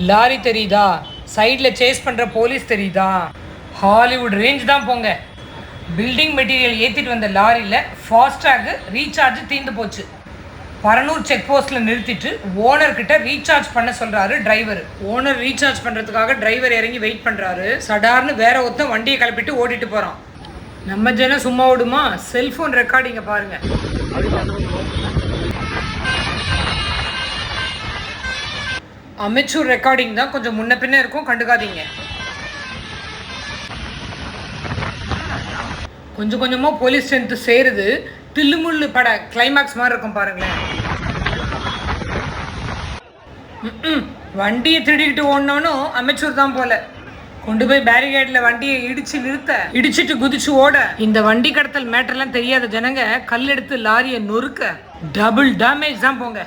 Lorry தெரியுதா? சைடில் chase பண்ணுற போலீஸ் தெரியுதா? ஹாலிவுட் ரேஞ்ச் தான் போங்க. பில்டிங் மெட்டீரியல் ஏற்றிட்டு வந்த லாரியில் ஃபாஸ்டாக ரீசார்ஜ் தீர்ந்து போச்சு. பரனூர் செக் போஸ்ட்டில் நிறுத்திட்டு ஓனர்கிட்ட ரீசார்ஜ் பண்ண சொல்கிறாரு டிரைவர் ஓனர் ரீசார்ஜ் பண்ணுறதுக்காக டிரைவர் இறங்கி வெயிட் பண்ணுறாரு சடார்னு வேற ஒருத்தன் வண்டியை கிளப்பிட்டு ஓட்டிட்டு போகிறான் நம்ம ஜனம் சும்மா விடுமா செல்ஃபோன் ரெக்கார்டிங்கை பாருங்கள் அமெச்சூர் ரெக்கார்டிங் தான். கொஞ்சம் முன்ன பின்ன இருக்கும். கண்டுக்காதீங்க. கொஞ்சம் கொஞ்சமாக போலீஸ் ஸ்ட்ரென்த்து சேருது. தில்லுமுள்ளு பட கிளைமேக்ஸ் மாதிரி இருக்கும் பாருங்களேன். வண்டியை திருடிக்கிட்டு ஓடினவனும் அமைச்சூர் தான் போல. கொண்டு போய் பேரிகேட்ல வண்டியை இடிச்சு நிறுத்த இடிச்சிட்டு குதிச்சு ஓட. இந்த வண்டி கடத்தல் மேட்டர்லாம் தெரியாத ஜனங்க கல் எடுத்து லாரியை நொறுக்க. டபுள் டேமேஜ் தான் போங்க.